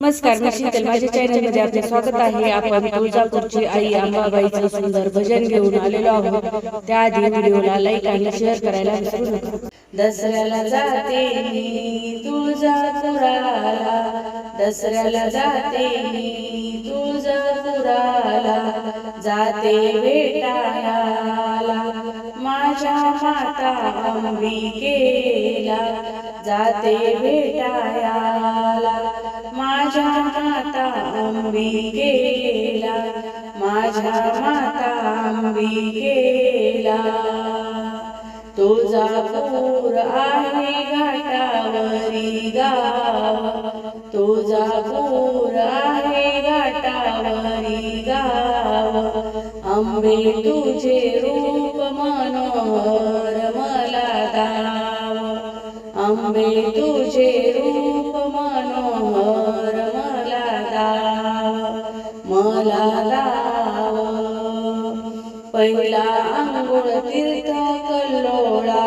नमस्कार मी शीतल. माझ्या चॅनलमध्ये आपले स्वागत आहे. आपण तुळजापूरची आई अंबाबाईचं सुंदर भजन घेऊन आलेलो आहोत. त्याआधी व्हिडिओला लाईक आणि शेअर करायला विसरू नका. दसऱ्याला जाते मी तुळजापुराला. दसऱ्याला जाते मी तुळजापुराला. जाते भेटायला माझ्या माता अंबिकेला जाते भेटायाला. माझ्या माता अंबिकेला माझ्या माता अंबिकेला तुळजापूर आहे घाटावरी गाव. तुळजापूर आहे अंबे तुझे रूप मनोहर मला दाव अंबे तुझे रूप मनोहर मला दाव मला दाव पहिला आंघोळ तीर्थ कल्लोळा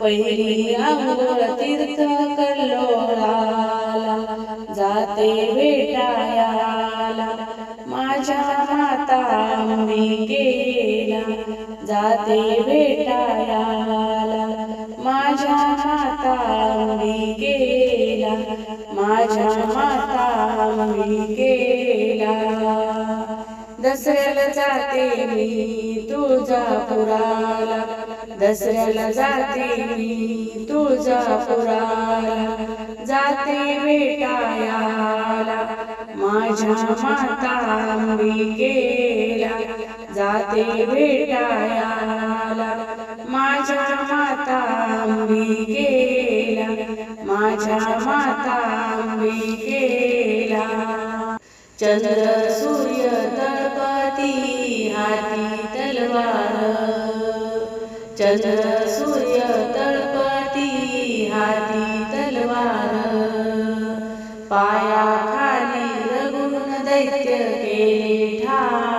पहिली आंघोळ तीर्थ कल्लोळाला. जाते जाते भेटायाला. माझ्या माता गेला माझ्या माता गेला दसऱ्याला जाते मी तुळजापुराला. दसऱ्याला जाते मी तुळजापुराला. जाते भेटायाला. माझ्या माता अंबिकेला जाते भेटायाला माझ्या माता अंबिकेला माझ्या माता अंबिकेला चंद्र सूर्य तळपती हाती तलवार. चंद्र सूर्य तळपती हाती तलवार. पाया खाली रघुन दैत्य केले ठा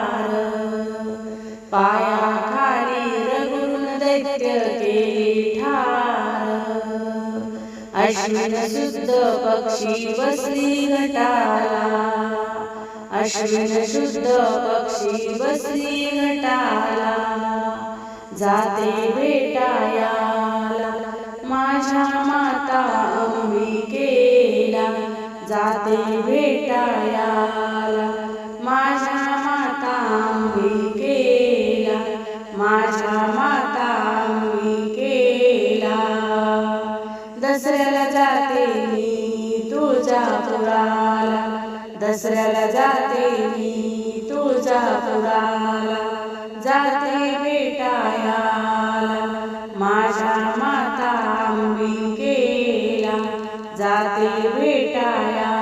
अश्विन शुद्ध पक्षी बसली घटाला अश्विन शुद्ध पक्षी बसली घटाला जाते भेटायाला माझ्या माता अंबिकेला. जाते भेटायाला दसऱ्याला जाते मी तुळजापुराला दसऱ्याला जाते मी तुळजापुराला जाते बेटायाला. माझ्या माता अंबिकेला जाते भेटायाला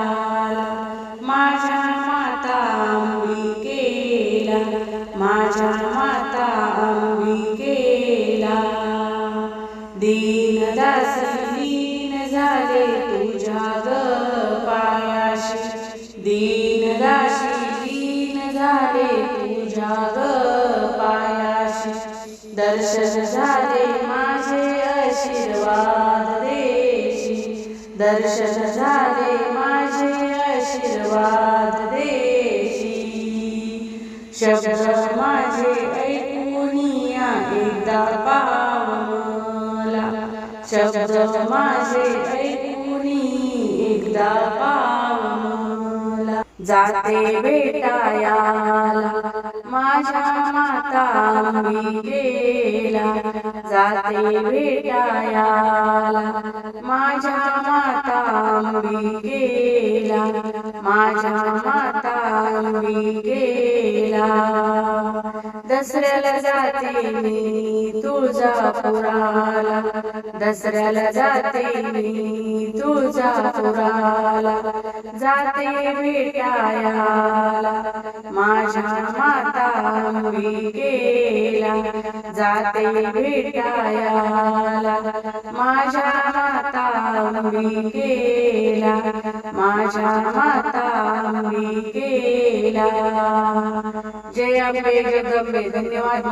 दीनदाशी दीन झाले तुझ्या ग पायाशी. दर्शन झाले माझे आशीर्वाद देशी. दर्शन झाले माझे आशीर्वाद देशी. शब्द माझे ऐकूनिया एकदा पावला. शब्द माझे ऐकूनी एकदा पावला जाते भेटायाला माझ्या माता अंबिकेला जाते भेटायाला माझ्या माता अंबिकेला माझ्या माता अंबिकेला दसऱ्याला जाते मी तुळजापुराला. दसऱ्याला जाते मी तुळजापुराला. जाते भेटायाला माझ्या माता गेला जाते भेटायाला. माझ्या माता गेला माझ्या माता गेला जय अंबे जगदंबे धन्यवाद